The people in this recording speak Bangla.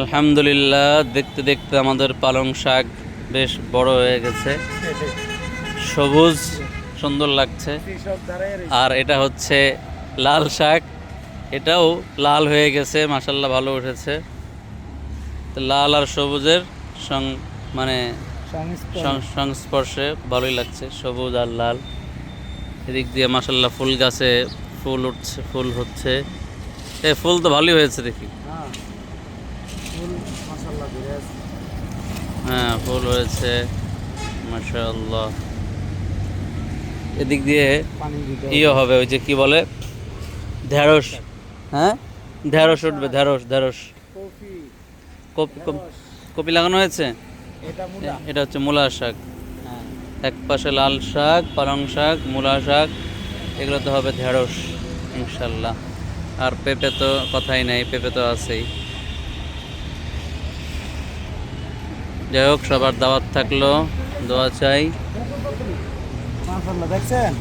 আলহামদুলিল্লাহ দেখতে দেখতে আমাদের পালং শাক বেশ বড় হয়ে গেছে। সবুজ সুন্দর লাগছে। আর এটা হচ্ছে লাল শাক। এটাও লাল হয়ে গেছে মাসাল্লাহ ভালো উঠেছে। লাল আর সবুজের সং মানে সংস্পর্শে। ভালোই লাগছে সবুজ আর লাল। এদিক দিয়ে মাসাল্লাহ ফুল গাছে ফুল উঠছে ফুল হচ্ছে। এ ফুল তো ভালোই হয়েছে দেখি। হ্যাঁ ফুল হয়েছে মাশাআল্লাহ। এদিক দিয়ে ইয়ে হবে ওই যে কি বলে? ঢেঁড়স। হ্যাঁ? ঢেঁড়স উঠবে ঢেঁড়স ঢেঁড়স। কপি। কপি- কপি লাগানো হয়েছে? এটা হচ্ছে মূলা শাক। এক পাশে লাল শাক পালং শাক মূলা শাক এগুলো তো হবে ঢেঁড়স ইনশাল্লাহ আর পেঁপে তো কথাই নাই পেঁপে তো আছেই। যাই হোক সবার দাওয়াত থাকল দোয়া চাই। দেখছেন?